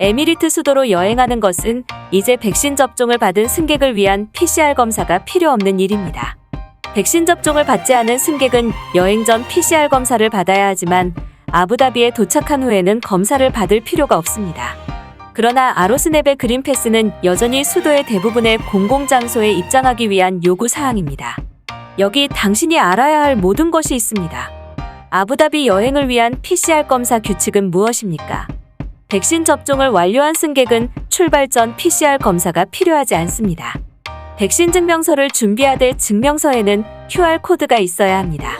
에미리트 수도로 여행하는 것은 이제 백신 접종을 받은 승객을 위한 PCR 검사가 필요 없는 일입니다. 백신 접종을 받지 않은 승객은 여행 전 PCR 검사를 받아야 하지만 아부다비에 도착한 후에는 검사를 받을 필요가 없습니다. 그러나 아로스넵의 그린패스는 여전히 수도의 대부분의 공공장소에 입장하기 위한 요구 사항입니다. 여기 당신이 알아야 할 모든 것이 있습니다. 아부다비 여행을 위한 PCR 검사 규칙은 무엇입니까? 백신 접종을 완료한 승객은 출발 전 PCR 검사가 필요하지 않습니다. 백신 증명서를 준비하되 증명서에는 QR코드가 있어야 합니다.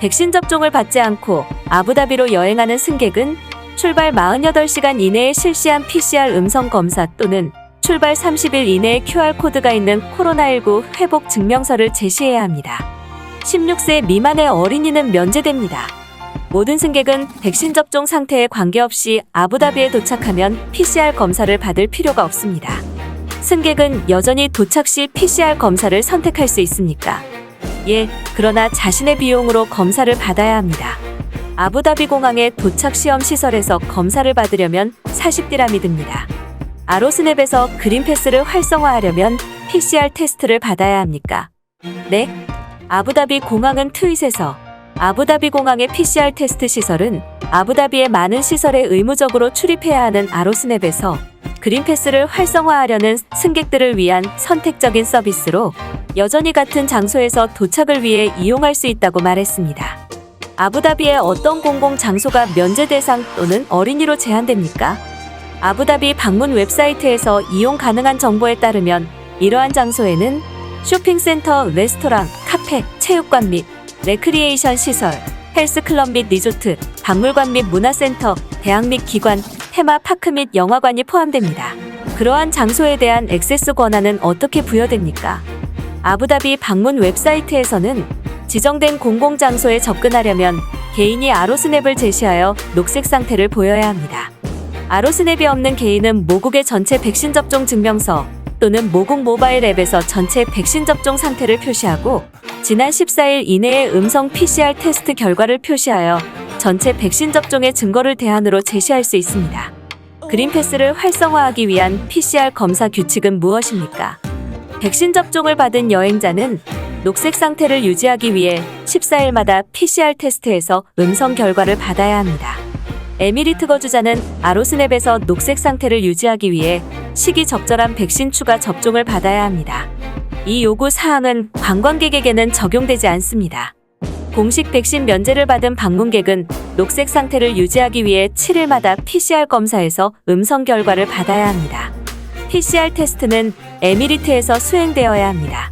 백신 접종을 받지 않고 아부다비로 여행하는 승객은 출발 48시간 이내에 실시한 PCR 음성 검사 또는 출발 30일 이내에 QR코드가 있는 코로나19 회복 증명서를 제시해야 합니다. 16세 미만의 어린이는 면제됩니다. 모든 승객은 백신 접종 상태에 관계없이 아부다비에 도착하면 PCR 검사를 받을 필요가 없습니다. 승객은 여전히 도착 시 PCR 검사를 선택할 수 있습니까? 예, 그러나 자신의 비용으로 검사를 받아야 합니다. 아부다비 공항의 도착 시험 시설에서 검사를 받으려면 40디람이 듭니다. 아로스넵에서 그린패스를 활성화하려면 PCR 테스트를 받아야 합니까? 네. 아부다비 공항은 트윗에서 아부다비 공항의 PCR 테스트 시설은 아부다비의 많은 시설에 의무적으로 출입해야 하는 아로스넵에서 그린패스를 활성화하려는 승객들을 위한 선택적인 서비스로 여전히 같은 장소에서 도착을 위해 이용할 수 있다고 말했습니다. 아부다비의 어떤 공공 장소가 면제 대상 또는 어린이로 제한됩니까? 아부다비 방문 웹사이트에서 이용 가능한 정보에 따르면 이러한 장소에는 쇼핑센터, 레스토랑, 카페, 체육관 및 레크리에이션 시설, 헬스클럽 및 리조트, 박물관 및 문화센터, 대학 및 기관, 테마파크 및 영화관이 포함됩니다. 그러한 장소에 대한 액세스 권한은 어떻게 부여됩니까? 아부다비 방문 웹사이트에서는 지정된 공공장소에 접근하려면 개인이 아로스냅을 제시하여 녹색 상태를 보여야 합니다. 아로스냅이 없는 개인은 모국의 전체 백신 접종 증명서 또는 모국 모바일 앱에서 전체 백신 접종 상태를 표시하고 지난 14일 이내의 음성 PCR 테스트 결과를 표시하여 전체 백신 접종의 증거를 대안으로 제시할 수 있습니다. 그린패스를 활성화하기 위한 PCR 검사 규칙은 무엇입니까? 백신 접종을 받은 여행자는 녹색 상태를 유지하기 위해 14일마다 PCR 테스트에서 음성 결과를 받아야 합니다. 에미리트 거주자는 아로스넵에서 녹색 상태를 유지하기 위해 시기 적절한 백신 추가 접종을 받아야 합니다. 이 요구 사항은 관광객에게는 적용되지 않습니다. 공식 백신 면제를 받은 방문객은 녹색 상태를 유지하기 위해 7일마다 PCR 검사에서 음성 결과를 받아야 합니다. PCR 테스트는 에미리트에서 수행되어야 합니다.